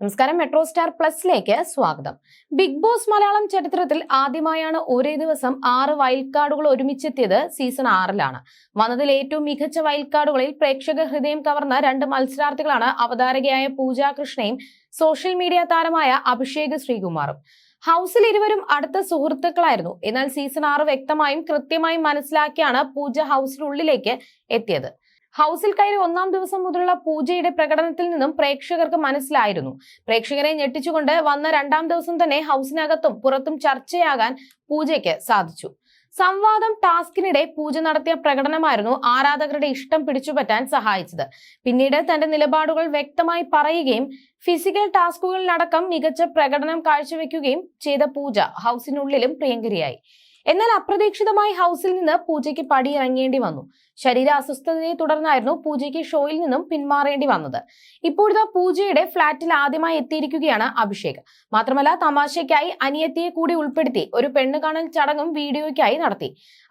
നമസ്കാരം metro star പ്ലസിലേക്ക് സ്വാഗതം. Big boss Malayalam ചരിത്രത്തിൽ ആദ്യമായാണ് ഒരേ ദിവസം ആറ് വൈൽഡ് കാർഡുകൾ ഒരുമിച്ചെത്തിയത് സീസൺ ആറിലാണ്. വന്നതിൽ ഏറ്റവും മികച്ച വൈൽഡ് കാർഡുകളിൽ പ്രേക്ഷക ഹൃദയം കവർന്ന രണ്ട് മത്സരാർത്ഥികളാണ് അവതാരകയായ പൂജാ കൃഷ്ണയും സോഷ്യൽ മീഡിയ താരമായ അഭിഷേക് ശ്രീകുമാറും. ഹൗസിൽ ഇരുവരും അടുത്ത സുഹൃത്തുക്കളായിരുന്നു. എന്നാൽ സീസൺ ആറ് വ്യക്തമായും കൃത്യമായും മനസ്സിലാക്കിയാണ് പൂജ ഹൗസിനുള്ളിലേക്ക് എത്തിയത്. ഹൗസിൽ കയറി ഒന്നാം ദിവസം മുതലുള്ള പൂജയുടെ പ്രകടനത്തിൽ നിന്നും പ്രേക്ഷകർക്ക് മനസ്സിലായിരുന്നു. പ്രേക്ഷകരെ ഞെട്ടിച്ചുകൊണ്ട് വന്ന രണ്ടാം ദിവസം തന്നെ ഹൗസിനകത്തും പുറത്തും ചർച്ചയാകാൻ പൂജയ്ക്ക് സാധിച്ചു. സംവാദം ടാസ്കിനിടെ പൂജ നടത്തിയ പ്രകടനമായിരുന്നു ആരാധകരുടെ ഇഷ്ടം പിടിച്ചുപറ്റാൻ സഹായിച്ചത്. പിന്നീട് തന്റെ നിലപാടുകൾ വ്യക്തമായി പറയുകയും ഫിസിക്കൽ ടാസ്കുകളിലടക്കം മികച്ച പ്രകടനം കാഴ്ചവെക്കുകയും ചെയ്ത പൂജ ഹൗസിനുള്ളിലും പ്രിയങ്കരിയായി. എന്നാൽ അപ്രതീക്ഷിതമായി ഹൗസിൽ നിന്ന് പൂജയ്ക്ക് പടിയിറങ്ങേണ്ടി വന്നു. ശരീര അസ്വസ്ഥതയെ തുടർന്നായിരുന്നു പൂജയ്ക്ക് ഷോയിൽ നിന്നും പിന്മാറേണ്ടി വന്നത്. ഇപ്പോഴത്തെ പൂജയുടെ ഫ്ളാറ്റിൽ ആദ്യമായി എത്തിയിരിക്കുകയാണ് അഭിഷേക്. മാത്രമല്ല തമാശയ്ക്കായി അനിയത്തിയെ കൂടി ഉൾപ്പെടുത്തി ഒരു പെണ്ണ് കാണൽ ചടങ്ങും വീഡിയോയ്ക്കായി നടത്തി.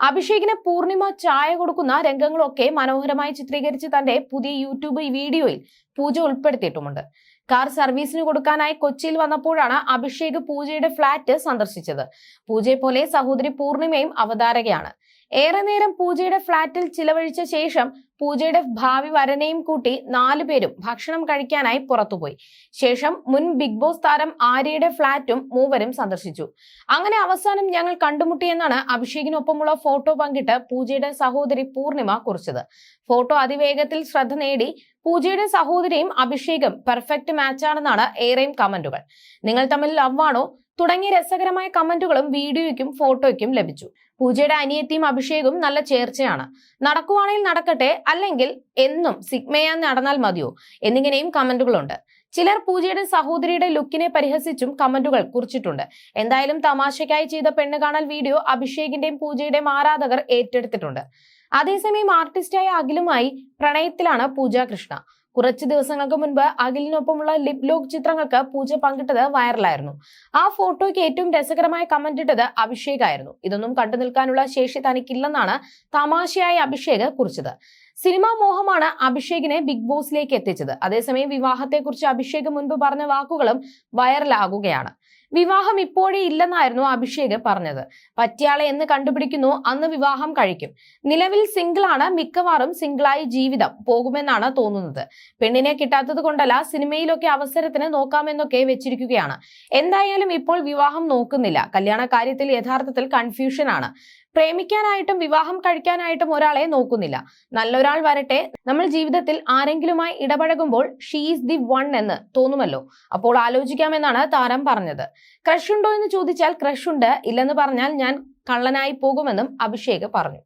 അഭിഷേകിന് പൂർണിമ ചായ കൊടുക്കുന്ന രംഗങ്ങളൊക്കെ മനോഹരമായി ചിത്രീകരിച്ച് തന്റെ പുതിയ യൂട്യൂബ് വീഡിയോയിൽ പൂജ ഉൾപ്പെടുത്തിയിട്ടുമുണ്ട്. കാർ സർവീസിന് കൊടുക്കാനായി കൊച്ചിയിൽ വന്നപ്പോഴാണ് അഭിഷേക് പൂജയുടെ ഫ്ളാറ്റ് സന്ദർശിച്ചത്. പൂജയെ പോലെ സഹോദരി പൂർണിമയും അവതാരകയാണ്. ഏറെ നേരം പൂജയുടെ ഫ്ളാറ്റിൽ ചിലവഴിച്ച ശേഷം പൂജയുടെ ഭാവി വരനെയും കൂട്ടി നാലു പേരും ഭക്ഷണം കഴിക്കാനായി പുറത്തുപോയി. ശേഷം മുൻ ബിഗ് ബോസ് താരം ആര്യയുടെ ഫ്ളാറ്റും മൂവരും സന്ദർശിച്ചു. അങ്ങനെ അവസാനം ഞങ്ങൾ കണ്ടുമുട്ടിയെന്നാണ് അഭിഷേകിനൊപ്പമുള്ള ഫോട്ടോ പങ്കിട്ട് പൂജയുടെ സഹോദരി പൂർണിമ കുറിച്ചത്. ഫോട്ടോ അതിവേഗത്തിൽ ശ്രദ്ധ നേടി പൂജയുടെ സഹോദരിയും അഭിഷേകും പെർഫെക്റ്റ് മാച്ചാണെന്നാണ് ഏറെയും കമന്റുകൾ. നിങ്ങൾ തമ്മിൽ ലവാണോ തുടങ്ങിയ രസകരമായ കമന്റുകളും വീഡിയോയ്ക്കും ഫോട്ടോയ്ക്കും ലഭിച്ചു. പൂജയുടെ അനിയത്തിയും അഭിഷേകും നല്ല ചേർച്ചയാണ്. നടക്കുവാണെങ്കിൽ നടക്കട്ടെ അല്ലെങ്കിൽ എന്നും സിഗ്മയാൻ നടന്നാൽ മതിയോ? എന്നിങ്ങനെയും കമന്റുകളുണ്ട്. ചിലർ പൂജയുടെ സഹോദരിയുടെ ലുക്കിനെ പരിഹസിച്ചും കമന്റുകൾ കുറിച്ചിട്ടുണ്ട്. എന്തായാലും തമാശയ്ക്കായി ചെയ്ത പെണ്ണ് കാണൽ വീഡിയോ അഭിഷേകിന്റെയും പൂജയുടെയും ആരാധകർ ഏറ്റെടുത്തിട്ടുണ്ട്. അതേസമയം ആർട്ടിസ്റ്റായ അഖിലുമായി പ്രണയത്തിലാണ് പൂജ കൃഷ്ണ. കുറച്ച് ദിവസങ്ങൾക്ക് മുൻപ് അഖിലിനൊപ്പമുള്ള ലിപ് ലോക്ക് ചിത്രങ്ങൾക്ക് പൂജ പങ്കിട്ടത് വൈറലായിരുന്നു. ആ ഫോട്ടോയ്ക്ക് ഏറ്റവും രസകരമായ കമന്റ് ഇട്ടത് അഭിഷേക് ആയിരുന്നു ഇതൊന്നും കണ്ടു നിൽക്കാനുള്ള ശേഷി തനിക്കില്ലെന്നാണ് തമാശയായി അഭിഷേക് കുറിച്ചത്. സിനിമാ മോഹമാണ് അഭിഷേകിനെ ബിഗ് ബോസിലേക്ക് എത്തിച്ചത്. അതേസമയം വിവാഹത്തെക്കുറിച്ച് അഭിഷേക് മുൻപ് പറഞ്ഞ വാക്കുകളും വൈറലാകുകയാണ്. വിവാഹം ഇപ്പോഴേ ഇല്ലെന്നായിരുന്നു അഭിഷേക് പറഞ്ഞത്. പറ്റിയാളെ എന്ന് കണ്ടുപിടിക്കുന്നു അന്ന് വിവാഹം കഴിക്കും. നിലവിൽ സിംഗിളാണ് മിക്കവാറും സിംഗിളായി ജീവിതം പോകുമെന്നാണ് തോന്നുന്നത്. പെണ്ണിനെ കിട്ടാത്തത് കൊണ്ടല്ല സിനിമയിലൊക്കെ അവസരത്തിന് നോക്കാമെന്നൊക്കെ വെച്ചിരിക്കുകയാണ്. എന്തായാലും ഇപ്പോൾ വിവാഹം നോക്കുന്നില്ല. കല്യാണ കാര്യത്തിൽ യഥാർത്ഥത്തിൽ കൺഫ്യൂഷൻ ആണ്. പ്രേമിക്കാനായിട്ടും വിവാഹം കഴിക്കാനായിട്ടും ഒരാളെ നോക്കുന്നില്ല. നല്ലൊരാൾ വരട്ടെ. നമ്മൾ ജീവിതത്തിൽ ആരെങ്കിലുമായി ഇടപഴകുമ്പോൾ ഷീസ് ദി വൺ എന്ന് തോന്നുമല്ലോ. അപ്പോൾ ആലോചിക്കാമെന്നാണ് താരം പറഞ്ഞത്. ക്രഷ് ഉണ്ടോ എന്ന് ചോദിച്ചാൽ ക്രഷ് ഉണ്ട്. ഇല്ലെന്ന് പറഞ്ഞാൽ ഞാൻ കള്ളനായി പോകുമെന്നും അഭിഷേക് പറഞ്ഞു.